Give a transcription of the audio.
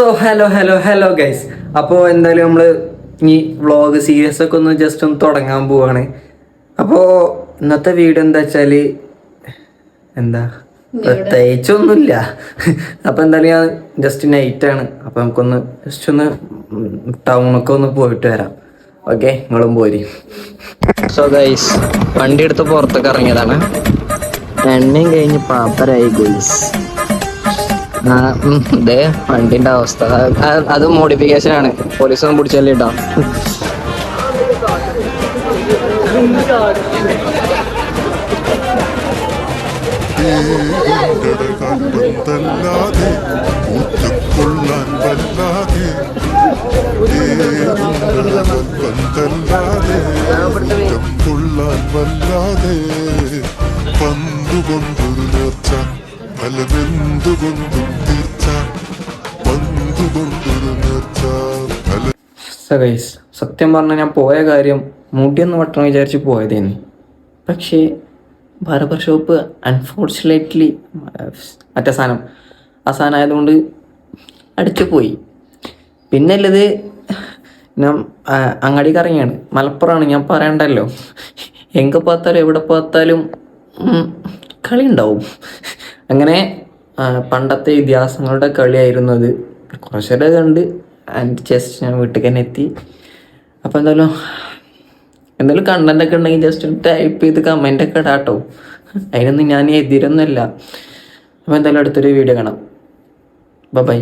So hello hello hello guys അപ്പോൾ എന്തായാലും നമ്മൾ ഈ വ്ളോഗ് സീരീസ് ഒക്കെ ഒന്ന് ജസ്റ്റ് ഒന്ന് തുടങ്ങാൻ പോവാണ്. അപ്പോൾ ഇന്നത്തെ വീഡിയോ എന്താ വെച്ചാൽ എന്താ? പ്രത്യേകിച്ചൊന്നുമില്ല. അപ്പോൾ എന്തായാലും ഞാൻ ജസ്റ്റ് നൈറ്റാണ് അപ്പോൾ നമുക്കൊന്ന് ജസ്റ്റ് ഒന്ന് ടൗണൊക്കെ ഒന്ന് പോയിട്ട് വരാം. ഓക്കെ നിങ്ങളും പോരി. സോ ഗൈസ് വണ്ടി എടുത്ത് പുറത്തൊക്കെ ഇറങ്ങിയതാണ്. എണ്ണയും കഴിഞ്ഞ് പാപ്പരായി ഗൈസ് വണ്ടിന്റെ അവസ്ഥ അത് മോഡിഫിക്കേഷൻ ആണ് പോലീസ് ഒന്നും പിടിച്ചല്ലേ കേട്ടോ തല്ലാതെ ഊറ്റക്കൊള്ളാൻ വല്ലാതെ കൊള്ളാൻ വല്ലാതെ നേർച്ച സത്യം പറഞ്ഞ ഞാൻ പോയ കാര്യം മുടിയൊന്ന് വട്ടണം വിചാരിച്ച് പോയതേന്ന് പക്ഷേ ബാർബർ ഷോപ്പ് അൺഫോർച്ചുനേറ്റ്ലി മറ്റേ സാധനം ആ സാധനം ആയതുകൊണ്ട് അടിച്ചു പോയി. പിന്നെ ഉള്ളത് ഞാൻ അങ്ങാടിക്ക് ഇറങ്ങിയാണ്. മലപ്പുറമാണ് ഞാൻ പറയണ്ടല്ലോ. എങ്ക പോത്താലും എവിടെ പോത്താലും കളി ഉണ്ടാവും അങ്ങനെ പണ്ടത്തെ ഇതിഹാസങ്ങളുടെ കളിയായിരുന്നു അത്. കുറച്ചേരെ കണ്ട് ആൻഡ് ജസ്റ്റ് ഞാൻ വീട്ടിൽ തന്നെ എത്തി. അപ്പോൾ എന്തായാലും എന്തെങ്കിലും കണ്ടന്റ് ഒക്കെ ഉണ്ടെങ്കിൽ ജസ്റ്റ് ടൈപ്പ് ചെയ്ത് കമന്റ് ഒക്കെ ഇടാട്ടോ. അതിനൊന്നും ഞാൻ എതിരൊന്നുമല്ല. അപ്പോൾ എന്തായാലും അടുത്തൊരു വീഡിയോ കാണാം. ബൈ